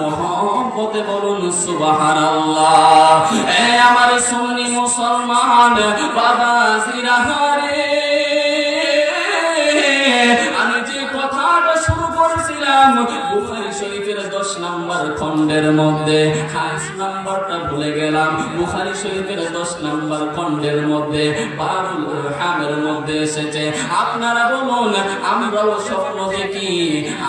মোহাম্মতে বলুন, সুবহানাল্লাহ। এ আমার সুন্নি মুসলমান বাবা জিরাহারে আমি যে কথাটা শুরু করেছিলাম, বুখারী শরীফের 10 নম্বর খণ্ডের মধ্যে নাম্বারটা ভুলে গেলাম। বুখারী শরীফের 10 নম্বর খণ্ডের মধ্যে বাবুল ইরহামের মধ্যে এসেছে, আপনারা বলুন, আমরাও স্বপ্ন দেখি,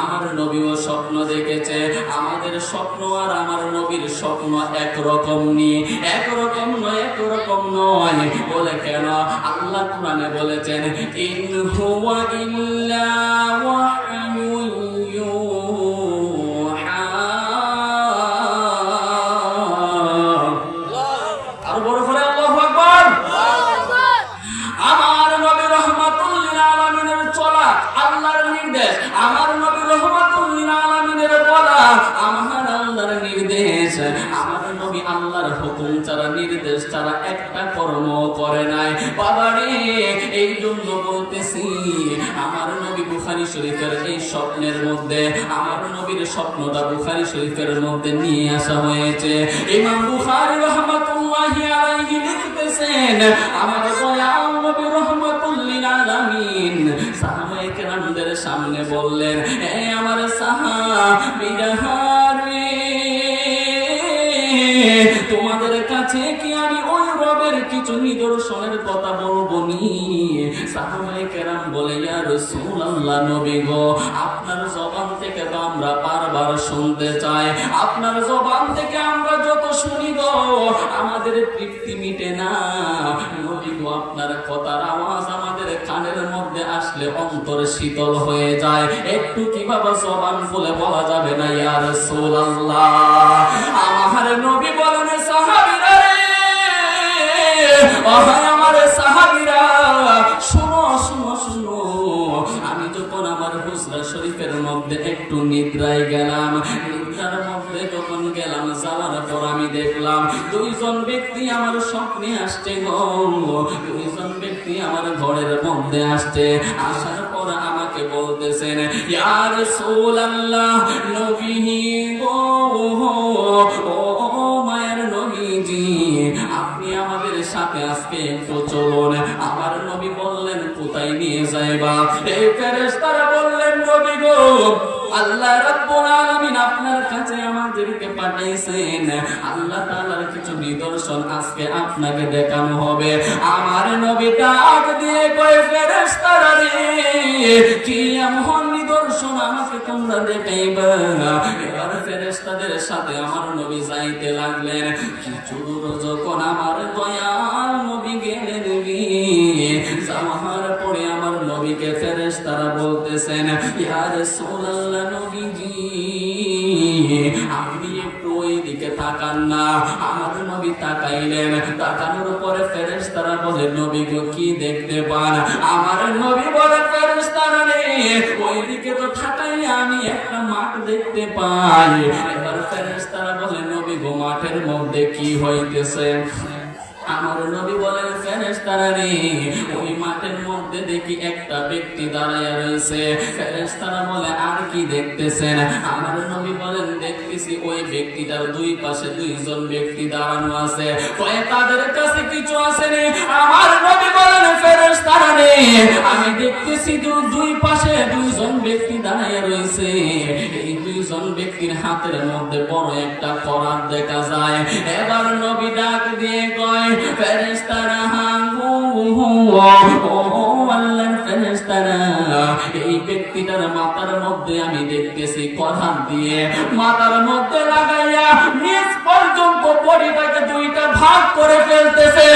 আমার নবীও স্বপ্ন দেখেছে, আমাদের স্বপ্ন আর আমার নবীর স্বপ্ন একরকম নি, একরকম নয় একরকম নয়। বলে কেন? আল্লাহ কোরআনে বলেছেন, ইন হুয়া ইল্লা আল্লাহর হুকুম ছাড়া নির্দেশ ছাড়া একটা কর্ম করে নাই। বাবারে এই জন্য বলতেছি, আমার নবী বুখারী শরীফের এই স্বপ্নের মধ্যে, আমার নবীর স্বপ্নটা বুখারী শরীফের মধ্যে নিয়ে আসা হয়েছে। ইমাম বুখারী রহমাতুল্লাহি আলাইহি লিখতেছেন, আমার দয়াল নবী রহমাতুল আলামিন সাহাবায়ে কেরামদের সামনে বললেন, এ আমার সাহাবীরা রে কিছু নিদর্শনের কথা বলব নি সাহাবায়ে কেরাম বলে, ইয়া রাসূলুল্লাহ নবী গো, আপনার জবান থেকে তো আমরা বারবার শুনতে চাই। আপনার জবান থেকে আমরা যত শুনি গো, আমাদের তৃপ্তি মিটে না। নবী গো, আপনার কথার আওয়াজ আমাদের কানের মধ্যে আসলে অন্তর শীতল হয়ে যায়। একটু কীভাবে জবান বলে বলা যাবে না, ইয়া রাসূলুল্লাহ? আমার নবী বলেন আমি যখন আমার হুজরা শরীফের মধ্যে একটু নিদ্রায় গেলাম, নিদ্রার মধ্যে যখন গেলাম, যাওয়ার পর আমি দেখলাম, দুইজন ব্যক্তি আমার স্বপ্নে আসছে দুইজন ব্যক্তি আমার ঘরের মধ্যে আসছে। আসার পর আমাকে বলতেছেন, ইয়া রাসূলুল্লাহ নবী গো ফেরেশতারা বললেন, নবী গো, আল্লাহ রাব্বুল আলামিন আপনার কাছে আমাদেরকে আল্লাহ তাআলার কিছু নিদর্শন আজকে আপনাকে দেখানো হবে। আমার নবী ডাক দিয়ে কয়, ফেরেশতারা রে, কি এমন নিদর্শন আমাকে তোমরা দেখাইবা? এবার ফেরেশতাদের সাথে আমার নবী যাইতে লাগলেন। কিছু যখন আমার দয়াল বলতেছেন ইয়া রাসূলুল্লাহ নবীজি, আপনি একটু ওই দিকে তাকান না। আমার নবী তাকাইলেন, তাকানোর পরে ফেরেশতারা বলে, নবী গো, কি দেখতে পান? আমার নবী বলে, ফেরেশতারা রে ওই দিকে তো তাকাইলে আমি একটা মাঠ দেখতে পাই। এবার ফেরেশতারা বলে, নবী গো, মাঠের মধ্যে কি হইতেছে? আমার নবী বলেন ফেরেশতারা রে ওই মাঠের মধ্যে দেখি একটা ব্যক্তি দাঁড়ায় রয়েছে। ফেরেশতারা বলে, আর কি দেখতেছেন? আমার নবী বলেন, দেখতেছি ওই ব্যক্তিটার দুই পাশে দুইজন ব্যক্তি দাঁড়ানো আছে। তাদের কাছে কিছু আসেনি আমার নবী বলেন আমি দেখতেছি দুই পাশে দুইজন ব্যক্তি দাঁড়ায় রয়েছে। এই দুইজন ব্যক্তির হাতের মধ্যে বড় একটা করার দেখা যায়। এবার নবী ডাক দিয়ে এই ব্যক্তিটার মধ্যে আমি দেখতেছি করার দিয়ে। মধ্যে লাগাইয়া নিচ পর্যন্ত দুইটা ভাগ করে ফেলতেছে।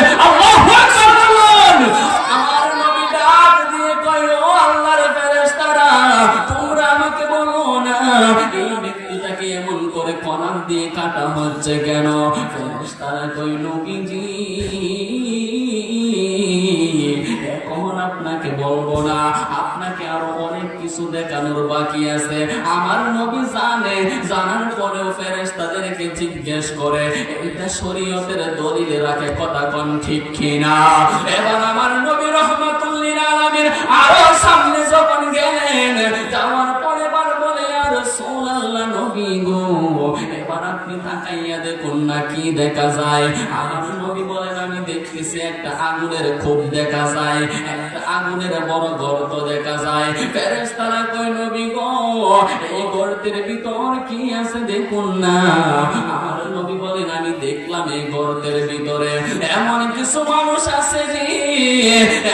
আমাকে এই ব্যক্তিটাকে এমন করে কনার দিয়ে কাটা হচ্ছে কেন? আমার নবী জানে, জানার পরেও ফেরেশতাদেরকে জিজ্ঞেস করে এটা শরীয়তের দলিলে রাখে কথা কন ঠিক কিনা? এবার আমার নবী রহমাতুল্লিল আলামিন আরও সামনে যখন গেলেন, যাওয়ার পরে বার বলে, আর সোনাল্লা নবী গো। আপনি তাকাইয়া দেখুন না কি দেখা যায়? নবী বলেন, আমি দেখতেছি একটা আগুনের খুব দেখা যায়, একটা আগুনের বড় গর্ত দেখা যায়। কই নবী গো, এই গর্তের ভিতর কি আছে দেখুন না। নবী বলেন, আমি দেখলাম এই গর্তের ভিতরে এমন কিছু মানুষ আছে যে,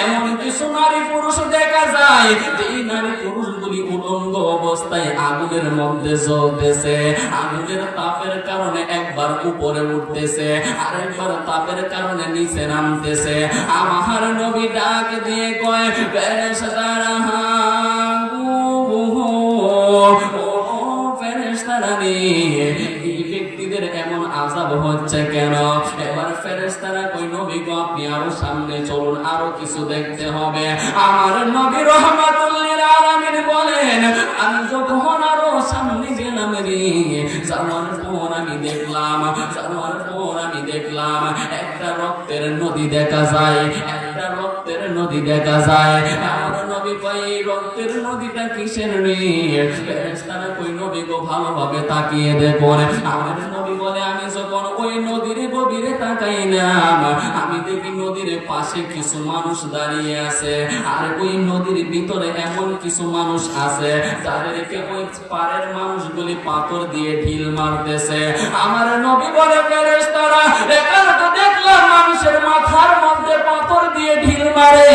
এমন কিছু নারী পুরুষ দেখা যায় এই নারী পুরুষগুলি উলঙ্গ অবস্থায় আগুনের মধ্যে জ্বলতেছে। আগুনের তাপের কারণে একবার উপরে উঠতেছে, আরেকবার তাপের কারণে নিচে নামতেছে। আমার নবী ডাক দিয়ে কয় বেড়ে ফেরেশতারা এমন হচ্ছে কেন এবার ফেরেশতারা কই, নবী গো, আপনি আরও সামনে চলুন, আরও কিছু দেখতে হবে। আমার নবী রহমাতুল্লিল আলামিন বলেন আমি যখন আরও সামনে গেলাম রে আমি দেখলাম আমি দেখলাম। একটা রক্তের নদী দেখা যায়, একটা রক্তের নদী দেখা যায়। আমার নবী রক্তের নদীটা কিসের রে? ফেরেশতারা কই, নবী গো, ভালোভাবে তাকিয়ে দেখুন। আমার ওই নদীর গভীরে তাকাইলাম আমি দেখি নদীর পাশে কিছু মানুষ দাঁড়িয়ে আছে। আর ওই নদীর ভিতরে এমন কিছু মানুষ আছে, যাদেরকে ওই পারের মানুষগুলি পাথর দিয়ে ঢিল মারতেছে। আমার নবী বলে, ফেরেশতারা, এখানে তো দেখলাম মানুষের মাথার মধ্যে পাথর দিয়ে ঢিল মারে।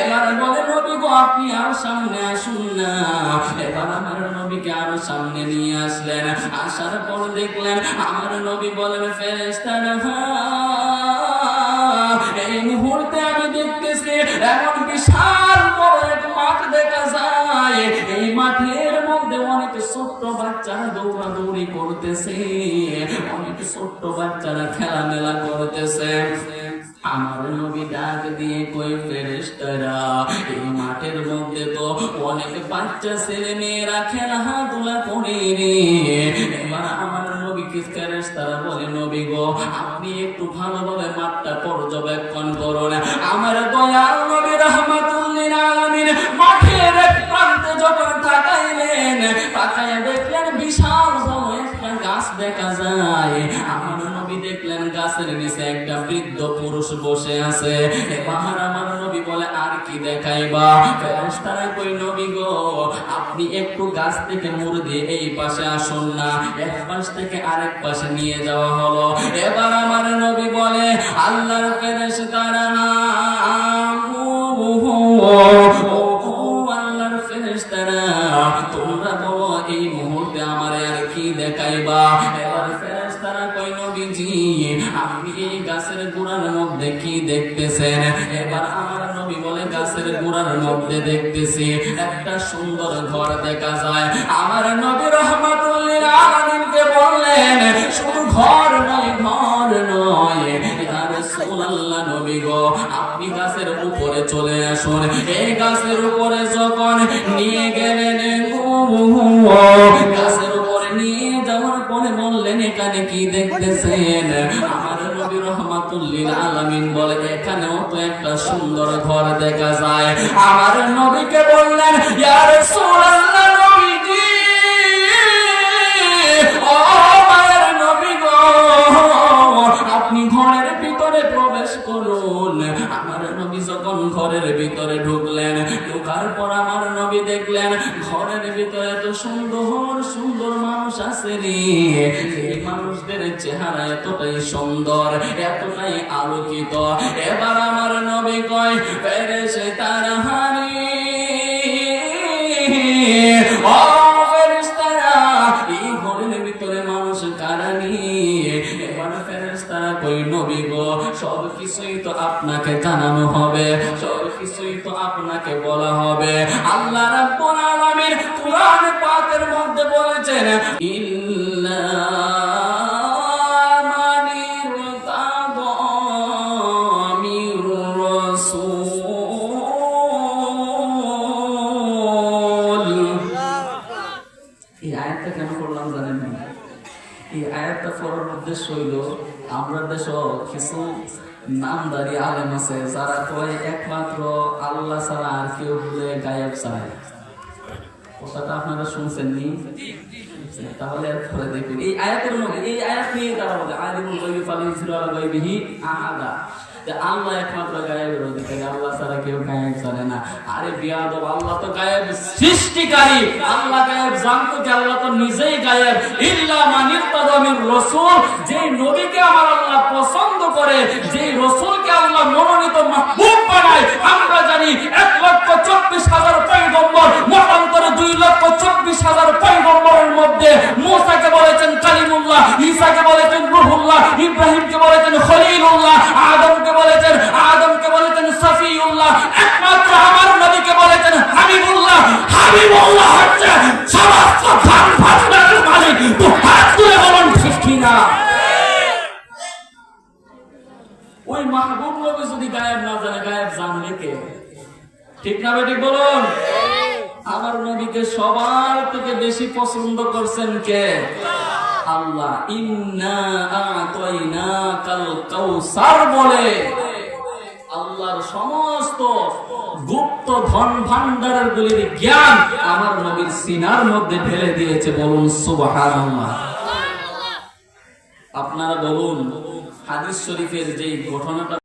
এবার বলে, নবী গো, আপনি আর সামনে আসুন না। এবার আমার নবীকে আরও সামনে নিয়ে আসলেন। আসার পর দেখলেন আমার নবী বলেন ফেরেশতারা "হ্যাঁ, এই মুহূর্তে আমি দেখতেছি এমন বিশাল বড় এক মাঠ দেখা যায়। এই মাঠের মধ্যে অনেক ছোট্ট বাচ্চারা দৌড়াদৌড়ি করতেছে অনেক ছোট্ট বাচ্চারা খেলামেলা করতেছে। আমার নবী ডাক দিয়ে কই ফেরেশতারা এই মাঠের মধ্যে অনেক বাচ্চা ছেলে মেয়েরা খেলাধুলা করে রে। এবার আমার নবীকে ফেরেশতারা বলে, নবী গো, আপনি একটু ভালোভাবে মাঠটা পর্যবেক্ষণ করুন। আমার দয়াল নবী রহমাতুল্লিল আলামিন মাঠের এক প্রান্তে যখন তাকাইলেন, তাকাইয়া দেখলেন বিশাল গাছ দেখা যায়। আমার নবী দেখলেন গাছের নিচে একটা বৃদ্ধ পুরুষ বসে আছে। এবার আমার বলে, আর কি দেখাইবা? ফেরেশতারা কই নবী গো, আপনি একটু গাছ থেকে মুড় দিয়ে এই পাশে আসুন না। এক পাশ থেকে আরেক পাশে নিয়ে যাওয়া হলো। এবার আমার নবী বলে, আল্লাহর মধ্যে দেখতেছি, একটা সুন্দর ঘর দেখা যায়। আমার নবী রহমাতুল্লিল বললেন, শুধু ঘর নয় ঘর নয়। আপনি গাছের উপরে চলে আসুন। এই গাছের উপরে যখন নিয়ে গেলেন গাছের উপরে নিয়ে যাওয়ার পরে বললেন, এখানে কি দেখতেছেন? আমার রহমাতুল্লিল আলামিন বলে এখানেও তো একটা সুন্দর ঘর দেখা যায়। আমার নবীকে বললেন আমার নবী যখন ঘরের ভিতরে ঢুকলেন, ঢোকার পর আমার নবী দেখলেন, ঘরের ভিতরে তো সুন্দর সুন্দর মানুষ আছে রে এই মানুষদের চেহারা এতটাই সুন্দর, এতটাই আলোকিত। এবার আমার নবী কয় পেরেছে তার হারি কিছুই তো আপনাকে জানানো হবে, সব কিছুই তো আপনাকে বলা হবে। আল্লাহ রাব্বুল আলামিন কুরআন পাকের মধ্যে বলেছেন, ইল্লা এই আয়াতটা পড়ার উদ্দেশ্য হইল, আমরা দেশ কিছু নামদারি আলেম আছে, যারা কয় একমাত্র আল্লাহ ছাড়া আর কেউ বলে গায়ক চায়। কথাটা আপনারা শুনছেন নি? তাহলে এরপরে দেখুন। এই আয়াতের মধ্যে, এই আয়াত নিয়ে তারা বলে, আলিমুল গাইবি ফালাইসিরু সিরাল গাইবিহি আহাদা। যে আল্লাহ একমাত্র গায়েবের অধিকারী, আল্লাহ ছাড়া কেউ গায়েব জানে না। আরে বিয়াদব, আল্লাহ তো গায়েব সৃষ্টিকারী। আল্লাহ গায়েব জানতো যে আল্লাহ তো নিজেই গায়েব। ইল্লা মান ইরতাদা মির রাসূল যে নবীকে আমার আল্লাহ পছন্দ করে যে রাসূলকে আল্লাহ মনোনীত মাহবুব বানায়, আমরা জানি এক লক্ষ চব্বিশ হাজার পয়গম্বর মতান্তরে দুই লক্ষ চব্বিশ হাজার পয়গম্বরের মধ্যে মুসাকে বলেছেন কালিমুল্লাহ, ঈসাকে বলেছেন রুহুল্লাহ, ইব্রাহিমকে বলেছেন খলিলুল্লাহ, আদমকে বলেছেন আদমকে বলেছেন সফিউল্লাহ, একমাত্র আমার নবীকে বলেছেন হাবিবুল্লাহ। হাবিবুল্লাহ হচ্ছে সমস্ত ফান ফাসলার মালিক। তো হাত তুলে বলুন ঠিক কিনা? ওই মাহবুব নবী যদি গায়েব না জানে, গায়েব জানবে কে? ঠিক না বেটি বলুন? আমার নবীকে সবার থেকে বেশি পছন্দ করছেন কে? আল্লাহ। বলে। আল্লাহর সমস্ত গুপ্ত ধন ভান্ডারের গুলির জ্ঞান আমার নবীর সিনার মধ্যে ঢেলে দিয়েছে। বলুন, সুবহানাল্লাহ। আপনারা বলুন, হাদিস শরীফের যেই ঘটনাটা